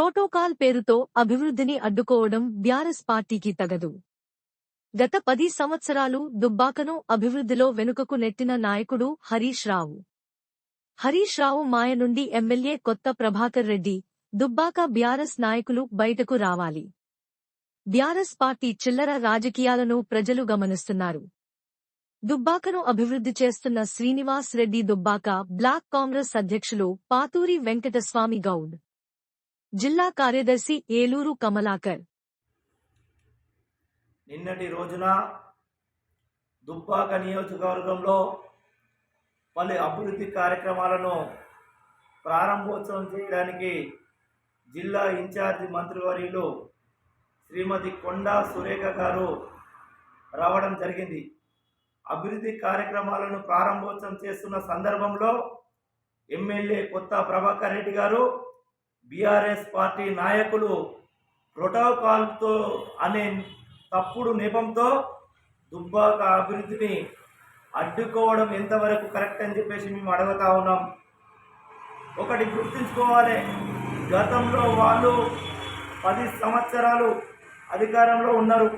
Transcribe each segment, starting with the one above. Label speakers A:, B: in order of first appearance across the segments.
A: Protocol పేరుతో అభివృద్ధిని అడ్డుకోవడం బ్యారస్ పార్టీకి తగదు. గత పది సంవత్సరాలు దుబ్బాకను అభివృద్ధిలో వెనుకకు నెట్టిన నాయకుడు హరీష్ రావు. హరీష్ రావు మాయ నుండి ఎమ్మెల్యే కొత్త ప్రభాకర్ రెడ్డి దుబ్బాక బ్యారస్ నాయకులు బయటకు రావాలి. బ్యారస్ పార్టీ చిల్లర రాజకీయాలను ప్రజలు గమనిస్తున్నారు. దుబ్బాకను అభివృద్ధి చేస్తున్న శ్రీనివాస్ రెడ్డి దుబ్బాక బ్లాక్ కాంగ్రెస్ అధ్యక్షులు పాతూరి వెంకటస్వామి గౌడ్. జిల్లా కార్యదర్శి ఏలూరు కమలాకర్.
B: నిన్నటి రోజున దుబ్బాక నియోజకవర్గంలో పలు అభివృద్ధి కార్యక్రమాలను ప్రారంభోత్సవం చేయడానికి జిల్లా ఇన్ఛార్జి మంత్రివర్యులు శ్రీమతి కొండా సురేఖ గారు రావడం జరిగింది. అభివృద్ధి కార్యక్రమాలను ప్రారంభోత్సవం చేస్తున్న సందర్భంలో ఎమ్మెల్యే కొత్త ప్రభాకర్ రెడ్డి గారు బీఆర్ఎస్ పార్టీ నాయకులు ప్రోటోకాల్తో అనే తప్పుడు నెపంతో దుబ్బాక అభివృద్ధిని అడ్డుకోవడం ఎంతవరకు కరెక్ట్ అని చెప్పేసి మేము అడుగుతా ఉన్నాం. ఒకటి గుర్తుంచుకోవాలి. గతంలో వాళ్ళు పది సంవత్సరాలు అధికారంలో ఉన్నారు.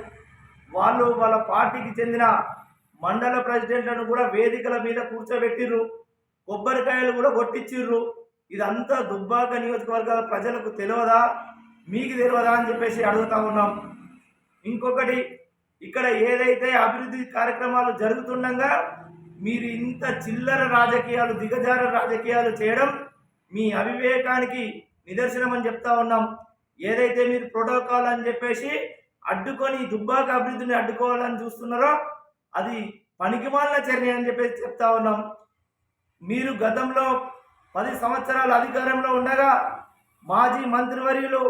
B: వాళ్ళు వాళ్ళ పార్టీకి చెందిన మండల ప్రెసిడెంట్లను కూడా వేదికల మీద కూర్చోబెట్టిర్రు. కొబ్బరికాయలు కూడా కొట్టించిర్రు ఇదంతా దుబ్బాక నియోజకవర్గాల ప్రజలకు తెలియదా మీకు తెలియదా అని చెప్పేసి అడుగుతా ఉన్నాం. ఇంకొకటి ఇక్కడ ఏదైతే అభివృద్ధి కార్యక్రమాలు జరుగుతుండగా మీరు ఇంత చిల్లర రాజకీయాలు దిగజార రాజకీయాలు చేయడం మీ అవివేకానికి నిదర్శనం అని చెప్తా ఉన్నాం. ఏదైతే మీరు ప్రోటోకాల్ అని చెప్పేసి అడ్డుకొని దుబ్బాక అభివృద్ధిని అడ్డుకోవాలని చూస్తున్నారో అది పనికిమాలిన చర్య అని చెప్పేసి చెప్తా ఉన్నాం. మీరు గతంలో పది సంవత్సరాలు అధికారంలో ఉండగా మాజీ మంత్రివర్యులు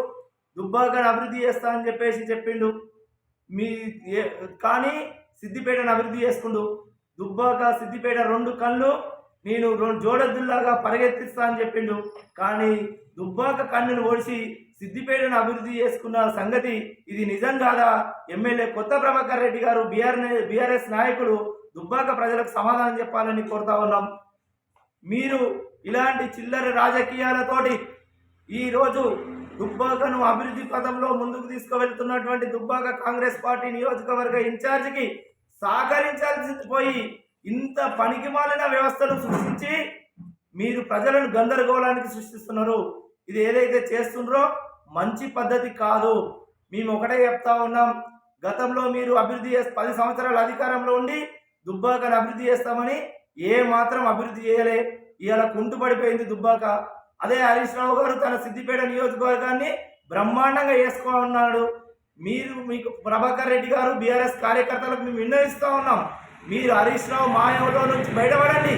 B: దుబ్బాకను అభివృద్ధి చేస్తా అని చెప్పేసి చెప్పిండు. మీ కానీ సిద్దిపేటను అభివృద్ధి చేసుకుండు. దుబ్బాక సిద్దిపేట రెండు కళ్ళు నేను రెండు జోడద్దుల్లాగా పరిగెత్తిస్తా అని చెప్పిండు. కానీ దుబ్బాక కన్నును ఓడిసి సిద్దిపేటను అభివృద్ధి చేసుకున్న సంగతి ఇది నిజం కాదా? ఎమ్మెల్యే కొత్త ప్రభాకర్ రెడ్డి గారు బీఆర్ బీఆర్ఎస్ నాయకులు దుబ్బాక ప్రజలకు సమాధానం చెప్పాలని కోరుతా ఉన్నాం. మీరు ఇలాంటి చిల్లర రాజకీయాలతోటి ఈరోజు దుబ్బాకను అభివృద్ధి పథంలో ముందుకు తీసుకువెళ్తున్నటువంటి దుబ్బాక కాంగ్రెస్ పార్టీ నియోజకవర్గ ఇన్ఛార్జికి సహకరించాల్సి పోయి ఇంత పనికిమాలిన వ్యవస్థను సృష్టించి మీరు ప్రజలను గందరగోళానికి సృష్టిస్తున్నారు. ఇది ఏదైతే చేస్తుండ్రో మంచి పద్ధతి కాదు. మేము ఒకటే చెప్తా ఉన్నాం. గతంలో మీరు అభివృద్ధి చేస్తే పది సంవత్సరాల అధికారంలో ఉండి దుబ్బాకను అభివృద్ధి చేస్తామని ఏ మాత్రం అభివృద్ధి చేయలే. ఇవాళ కుంటుపడిపోయింది దుబ్బాక. అదే హరీష్ రావు గారు తన సిద్దిపేట నియోజకవర్గాన్ని బ్రహ్మాండంగా వేసుకో ఉన్నాడు. మీరు మీకు ప్రభాకర్ రెడ్డి గారు బీఆర్ఎస్ కార్యకర్తలకు మేము విన్నవిస్తూ ఉన్నాం. మీరు హరీష్ రావు మాయంలో నుంచి బయటపడండి.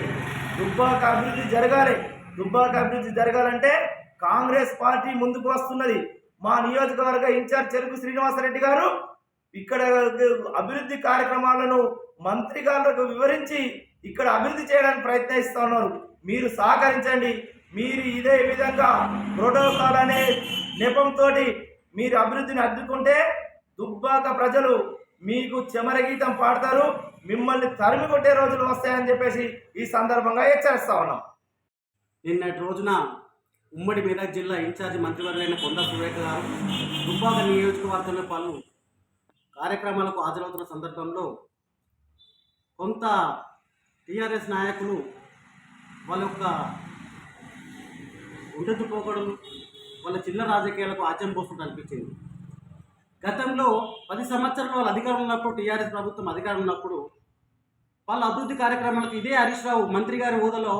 B: దుబ్బాక అభివృద్ధి జరగాలి. దుబ్బాక అభివృద్ధి జరగాలంటే కాంగ్రెస్ పార్టీ ముందుకు వస్తున్నది. మా నియోజకవర్గ ఇన్ఛార్జ్ చెరుకు శ్రీనివాసరెడ్డి గారు ఇక్కడ అభివృద్ధి కార్యక్రమాలను మంత్రి గారులకు వివరించి ఇక్కడ అభివృద్ధి చేయడానికి ప్రయత్నిస్తూ ఉన్నారు. మీరు సహకరించండి. మీరు ఇదే విధంగా ప్రోటోకాల్ అనే నెపంతో మీరు అభివృద్ధిని అడ్డుకుంటే దుబ్బాక ప్రజలు మీకు చెమరగీతం పాడతారు మిమ్మల్ని తరిమి కొట్టే రోజులు వస్తాయని చెప్పేసి ఈ సందర్భంగా హెచ్చరిస్తా ఉన్నాం.
C: నిన్నటి రోజున ఉమ్మడి మెదక్ జిల్లా ఇన్ఛార్జి మంత్రివర్యులైన కొండ సురేఖ గారు దుబ్బాక నియోజకవర్గంలో పలు కార్యక్రమాలకు హాజరవుతున్న సందర్భంలో కొంత టీఆర్ఎస్ నాయకులు వాళ్ళ యొక్క పోకడం వాళ్ళ చిన్న రాజకీయాలకు ఆచరణ పోస్తున్నట్టు అనిపించింది. గతంలో పది సంవత్సరాలు వాళ్ళు అధికారం ఉన్నప్పుడు టీఆర్ఎస్ ప్రభుత్వం అధికారం ఉన్నప్పుడు వాళ్ళ అభివృద్ధి కార్యక్రమాలకు ఇదే హరీష్ రావు మంత్రి గారి హోదాలో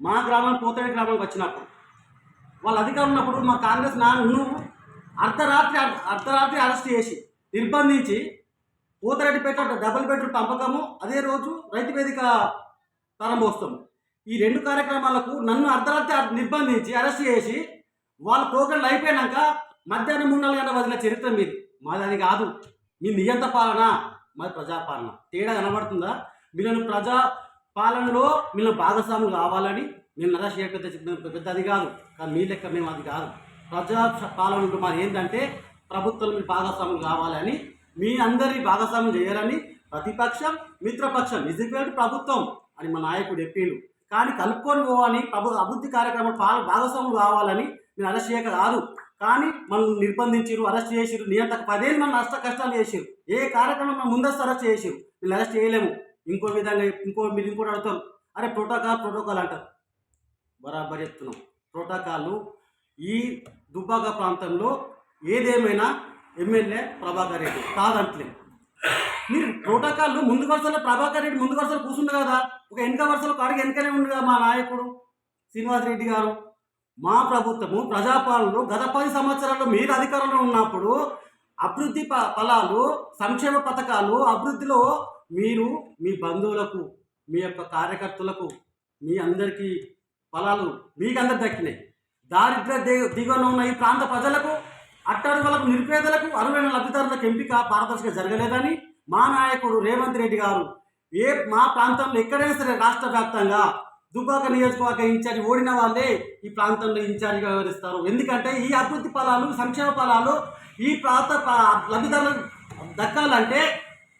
C: మా గ్రామం పోతడి గ్రామానికి వచ్చినప్పుడు. వాళ్ళు అధికారం ఉన్నప్పుడు మా కాంగ్రెస్ నాన్ను అర్ధరాత్రి అర్ధరాత్రి అరెస్ట్ చేసి నిర్బంధించి పూతరెడ్డిపేట డబుల్ బెడ్రూమ్ పంపకము అదే రోజు రైతు వేదిక ప్రారంభోత్సవం. ఈ రెండు కార్యక్రమాలకు నన్ను అర్ధరాత్రి నిర్బంధించి అరెస్ట్ చేసి వాళ్ళ ప్రోగ్రాంలు అయిపోయాక మధ్యాహ్నం మూడు నాలుగు గంటల వదిలిన చరిత్ర మీది. మాది అది కాదు. మీ నియంత పాలన మాది ప్రజాపాలన. తేడా కనబడుతుందా? మీరు ప్రజా పాలనలో మీరు భాగస్వాములు కావాలని నేను నరశేఖర్ పెద్ద పెద్ద అది కాదు. కానీ మీ లెక్క మేము అది కాదు. ప్రజా పాలన మాది ఏంటంటే ప్రభుత్వం మీరు భాగస్వాములు కావాలని మీ అందరి భాగస్వామ్యం చేయాలని ప్రతిపక్షం మిత్రపక్షం నిజమైన ప్రభుత్వం అని మా నాయకుడు చెప్పిండు. కానీ కలుపుకొని పోవని ప్రభు అభివృద్ధి కార్యక్రమాలు పాల భాగస్వాములు కావాలని మీరు అరెస్ట్ చేయక కాదు కానీ మనం నిర్బంధించారు అరెస్ట్ చేసిరు నియంతకు పదేళ్ళు మనం నష్ట కష్టాలు చేసిరు ఏ కార్యక్రమం మనం ముందస్తు అరెస్ట్ చేసిరు వీళ్ళు అరెస్ట్ చేయలేము. ఇంకో విధంగా ఇంకో మీరు ఇంకోటి అడుగుతారు. అరే ప్రోటోకాల్ ప్రోటోకాల్ అంటారు. బరాబర్ చెప్తున్నాం. ప్రోటోకాల్ ఈ దుబ్బాక ప్రాంతంలో ఏదేమైనా ఎమ్మెల్యే ప్రభాకర్ రెడ్డి కాదంటలేదు మీరు ప్రోటోకాల్ ముందు వరుసలో ప్రభాకర్ రెడ్డి ముందు వరుసలో కూర్చుండు కదా. ఒక వెనక వరుసలో కాడికి వెనకనే ఉండు కదా మా నాయకుడు శ్రీనివాస్ రెడ్డి గారు. మా ప్రభుత్వము ప్రజాపాలనలో గత పది సంవత్సరాల్లో మీరు అధికారంలో ఉన్నప్పుడు అభివృద్ధి ప- ఫలాలు సంక్షేమ పథకాలు అభివృద్ధిలో మీరు మీ బంధువులకు మీ యొక్క కార్యకర్తలకు మీ అందరికీ ఫలాలు మీకు అందరు దక్కినాయి. దారిద్ర ది- దిగువన ఉన్న ఈ ప్రాంత ప్రజలకు అట్టడుగులకు నిరుపేదలకు అరువైన లబ్ధిదారులకు ఎంపిక పారదర్శక జరగలేదని మా నాయకుడు రేవంత్ రెడ్డి గారు ఏ మా ప్రాంతంలో ఎక్కడైనా సరే రాష్ట్ర వ్యాప్తంగా దుబ్బాక నియోజకవర్గ ఇన్ఛార్జ్ ఓడిన వాళ్ళే ఈ ప్రాంతంలో ఇన్ఛార్జిగా వ్యవహరిస్తారు. ఎందుకంటే ఈ అభివృద్ధి ఫలాలు సంక్షేమ ఫలాలు ఈ ప్రాంత లబ్ధిదారులకు దక్కాలంటే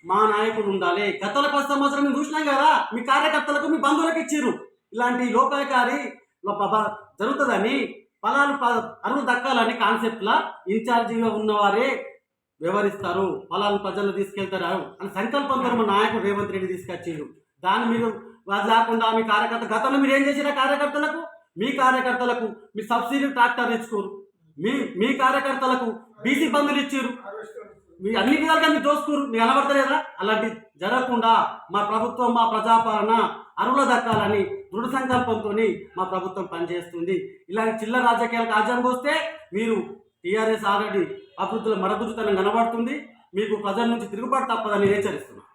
C: మా నాయకుడు ఉండాలి. గతంలో పది సంవత్సరం మేము చూసినాం కదా మీ కార్యకర్తలకు మీ బంధువులకు ఇచ్చిర్రు. ఇలాంటి లోపాయకారి జరుగుతుందని ఫలాలు అరువు దక్కాలని కాన్సెప్ట్లా ఇన్ఛార్జిగా ఉన్నవారే వ్యవహరిస్తారు ఫలాలు ప్రజలు తీసుకెళ్తారు అని సంకల్పంతో మా నాయకుడు రేవంత్ రెడ్డి తీసుకొచ్చిండు. దాన్ని మీరు అది లేకుండా మీ కార్యకర్త గతంలో మీరు ఏం చేసిన కార్యకర్తలకు? మీ కార్యకర్తలకు మీ సబ్సిడీ ట్రాక్టర్ ఇచ్చుకోరు. మీ మీ కార్యకర్తలకు బీసీ బంధులు ఇచ్చారు మీ అన్ని విధాలుగా మీరు దోసుకోరు మీకు అలవడతలేదా? అలాంటి జరగకుండా మా ప్రభుత్వం మా ప్రజాపాలన అరువుల దక్కాలని దృఢ సంకల్పంతో మా ప్రభుత్వం పనిచేస్తుంది. ఇలాంటి చిల్లర రాజకీయాలకు ఆజం మీరు టీఆర్ఎస్ ఆల్రెడీ అభివృద్ధిలో మరగుజ్జుతనం కనబడుతుంది. మీకు ప్రజల నుంచి తిరుగుబాటు తప్పదని హెచ్చరిస్తున్నాను